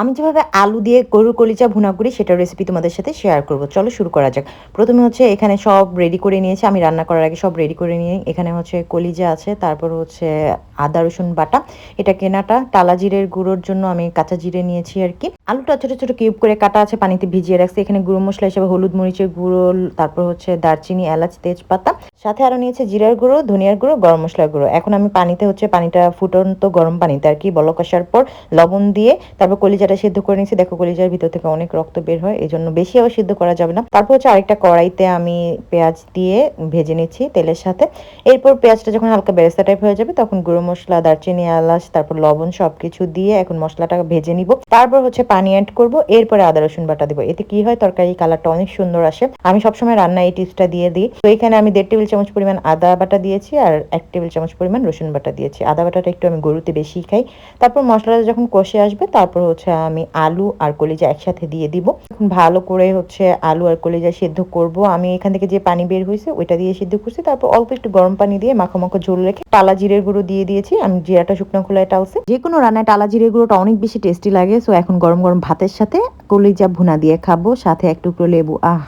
আমি যেভাবে আলু দিয়ে গরুর কলিচা ভুনা করি, সেটার রেসিপি তোমাদের সাথে শেয়ার করব। চলো শুরু করা যাক। প্রথমে হচ্ছে এখানে সব রেডি করে নিয়েছি। আমি রান্না করার আগে সব রেডি করে নিয়ে, এখানে হচ্ছে কলিজা আছে, তারপর হচ্ছে আদা রসুন বাটা। এটা কেনাটা, টালা জিরের গুঁড়োর জন্য আমি কাঁচা জিরে নিয়েছি আর কি। আলুটা ছোট ছোট কিউব করে কাটা আছে, পানিতে ভিজিয়ে রাখছি। এখানে গুঁড়ো মশলা হিসেবে হলুদ মরিচের গুঁড়ো, তারপর হচ্ছে দারচিনি, এলাচ, তেজপাতা। সাথে আরও নিয়েছে জিরার গুঁড়ো, ধনিয়ার গুঁড়ো, গরম মশলার গুঁড়ো। এখন আমি পানিতে হচ্ছে পানিটা ফুটন্ত গরম পানিতে আর কি বলক আসার পর লবণ দিয়ে তারপর কলিজাটা সিদ্ধ করে নিয়েছি। দেখো কলিজার ভিতর থেকে অনেক রক্ত বের হয় এই জন্য বেশি আবার সিদ্ধ করা যাবে না। তারপর হচ্ছে আরেকটা কড়াইতে আমি পেঁয়াজ দিয়ে ভেজে নিচ্ছি তেলের সাথে। এরপর পেঁয়াজটা যখন হালকা বেরেস্তা টাইপ হয়ে যাবে, তখন গুঁড়ো মশলা, দারচিনি, এলাচ, তারপর লবণ সব কিছু দিয়ে এখন মশলাটা ভেজে নিব। তারপর হচ্ছে পানি অ্যাড করব, এরপরে আদা, রসুন বাটা দিব। এতে কি হয়? তরকারি কালারটা অনেক সুন্দর আসে। আমি সবসময় রান্না এই টিপসটা দিয়ে দিই। তো এখানে আমি দেড় টেবিল চামচ পরিমাণ আদা বাটা দিয়েছি আর এক টেবিল চামচ পরিমাণ রসুন বাটা দিয়েছি। আদা বাটাটা একটু আমি গরুতে বেশি খাই। তারপর মশলাটা যখন কষে আসবে, তারপর হচ্ছে আমি আলু আর কলিজা একসাথে দিয়ে দিব। এখন ভালো করে হচ্ছে আলু আর কলিজা সেদ্ধ করব। আমি এখান থেকে যে পানি বের হয়েছে, ওইটা দিয়ে সেদ্ধ করছি। তারপর অল্প একটু গরম পানি দিয়ে মাখো মাখো ঝোল রেখে টালা জিরের গুঁড়ো দিয়ে দিয়েছি। আমি জিরাটা শুকনো খোলায় টালছি। যে কোনো রান্নায় টালা জিরের গুঁড়োটা অনেক বেশি টেস্টি লাগে সো এখন গরম গরম ভাতের সাথে কলিজা ভুনা দিয়ে খাব সাথে এক টুকরো লেবু। আহ!